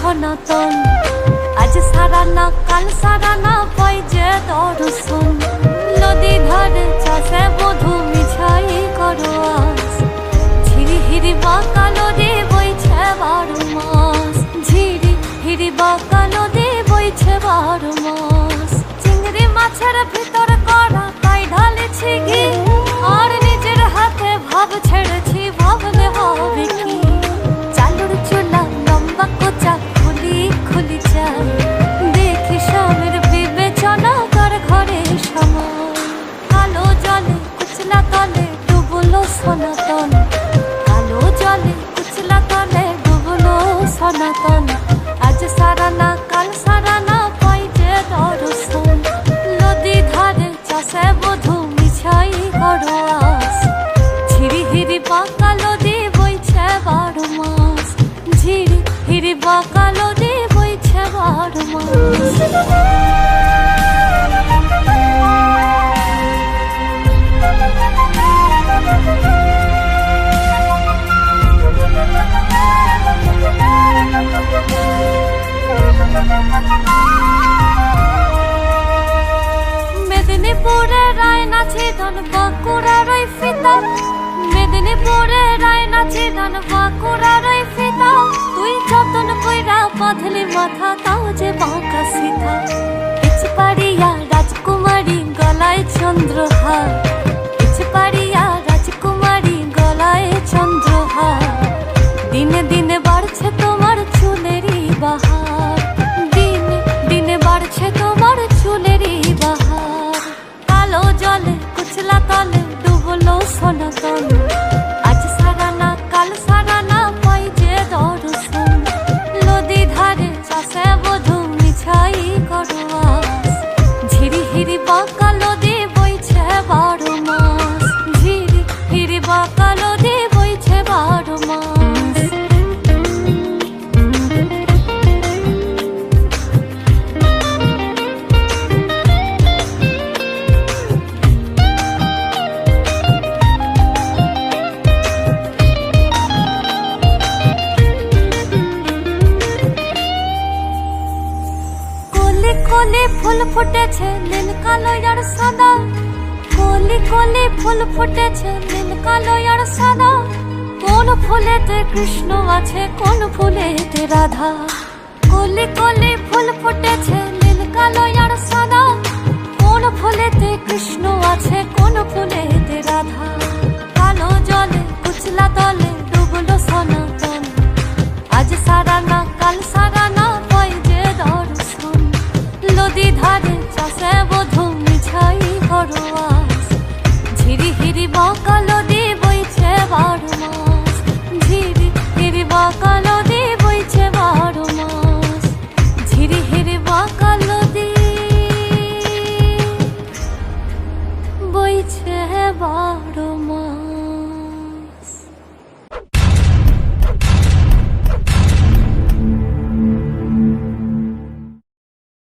সনাতন আজ সারা না, কাল সারা না পাই যে দর্শন। নদী ধারে চাষে বধু মিছাই করো আস ঝিরি হিরি বাঁকা নদী বইছে বারো মাস। ঝিরি হিরি বাঁকা নদী বইছে বারো মাস। চিংড়ি মাছের ভিতর করা তাই ঢালেছি ঘি। সনাতন, কালো জলে কুচলা তলে ডুবলো সনাতন। আজ সারা না কাল সারা না পাই যে দর্শন। নদী ধারে চাষে বধু মিছাই করো আস ঝিরি হিরি বাঁকা নদী বইছে বারো মাস। ঝিরি হিরি বাঁকা নদী বইছে বারো মাস। নাচে ধান বাঁকুড়ার ওই ফিতা। মেদিনীপুরে রায় নাচে ধান বাঁকুড়ার ওই ফিতা। তুই যতন কইরা বাঁধলি মাথা, তাও যে বাঁকা সীতা। ইচপাড়িয়া রাজকুমারী গলায় চন্দ্রহার কলি ফুল ফুটেছে, নীল কালো আর সাদা। কলি কলি ফুল ফুটেছে, নীল কালো আর সাদা। কোন ফুলেতে কৃষ্ণ আছে, কোন ফুলেতে রাধা। কলি কলি ফুল ফুটেছে, নীল কালো আর সাদা। বাকারে বধু মিঠাই হরোয়া ঝিরি হিরি বাকারে